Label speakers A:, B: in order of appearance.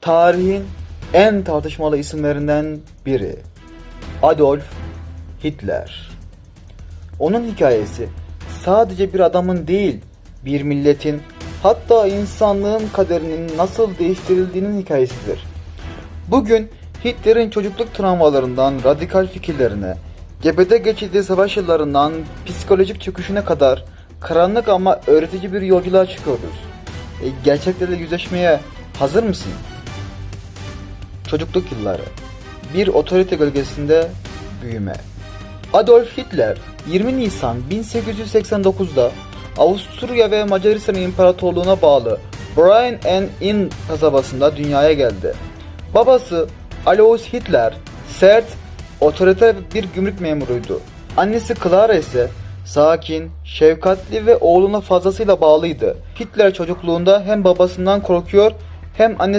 A: tarihin en tartışmalı isimlerinden biri. Adolf Hitler. Onun hikayesi sadece bir adamın değil, bir milletin hatta insanlığın kaderinin nasıl değiştirildiğinin hikayesidir. Bugün Hitler'in çocukluk travmalarından radikal fikirlerine, gebede geçirdiği savaş yıllarından psikolojik çöküşüne kadar karanlık ama öğretici bir yolculuğa çıkıyoruz. E, gerçeklerle yüzleşmeye hazır mısın? Çocukluk yılları. Bir otorite gölgesinde büyüme. Adolf Hitler 20 Nisan 1889'da Avusturya ve Macaristan İmparatorluğu'na bağlı Brian and Inn kasabasında dünyaya geldi. Babası Alois Hitler sert, otoriter bir gümrük memuruydu. Annesi Clara ise sakin, şefkatli ve oğluna fazlasıyla bağlıydı. Hitler çocukluğunda hem babasından korkuyor hem annesi